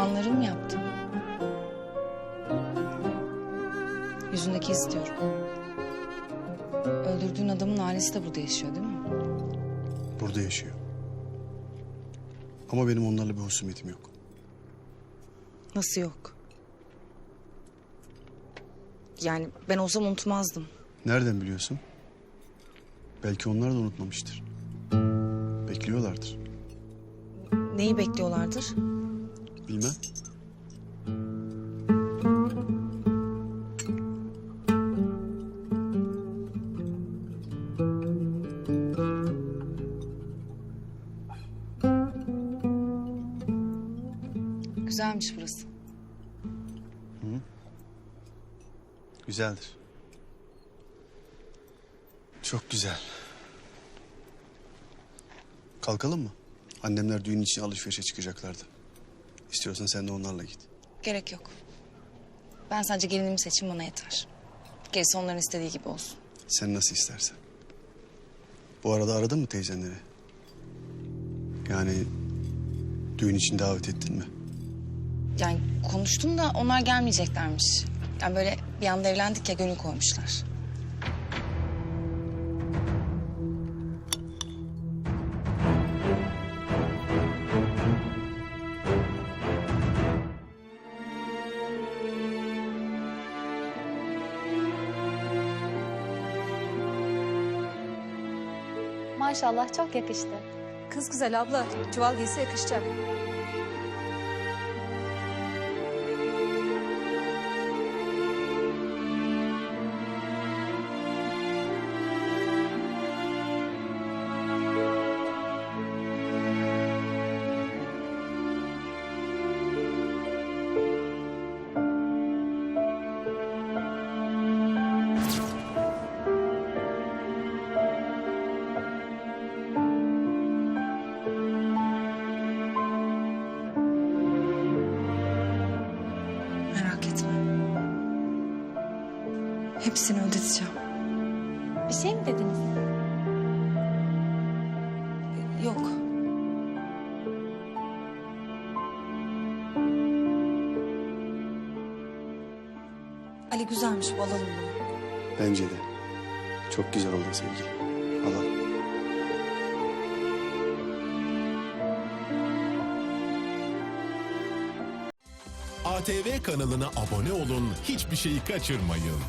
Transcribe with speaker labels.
Speaker 1: Planlarımı mı yaptın? Yüzündeki iz diyorum. Öldürdüğün adamın ailesi de burada yaşıyor değil mi?
Speaker 2: Burada yaşıyor. Ama benim onlarla bir husumetim yok.
Speaker 1: Nasıl yok? Yani ben olsam unutmazdım.
Speaker 2: Nereden biliyorsun? Belki onlar da unutmamıştır. Bekliyorlardır.
Speaker 1: Neyi bekliyorlardır?
Speaker 2: Bilmem.
Speaker 1: Güzelmiş burası.
Speaker 2: Güzeldir. Çok güzel. Kalkalım mı? Annemler düğün için alışverişe çıkacaklardı. İstiyorsan sen de onlarla git.
Speaker 1: Gerek yok. Ben sadece gelinimi seçeyim bana yeter. Gerisi onların istediği gibi olsun.
Speaker 2: Sen nasıl istersen. Bu arada aradın mı teyzenleri? Yani düğün için davet ettin mi?
Speaker 1: Yani konuştum da onlar gelmeyeceklermiş. Yani böyle bir anda evlendik ya gönül koymuşlar.
Speaker 3: Maşallah çok yakıştı.
Speaker 4: Kız güzel abla. Çuval giysi yakışacak.
Speaker 1: Hepsini ödeteceğim.
Speaker 3: Bir şey mi dediniz?
Speaker 1: Yok. Ali güzelmiş bu alalım bunu.
Speaker 2: Bence de. Çok güzel oldu sevgili. Allah.
Speaker 5: ATV kanalına abone olun, hiçbir şeyi kaçırmayın.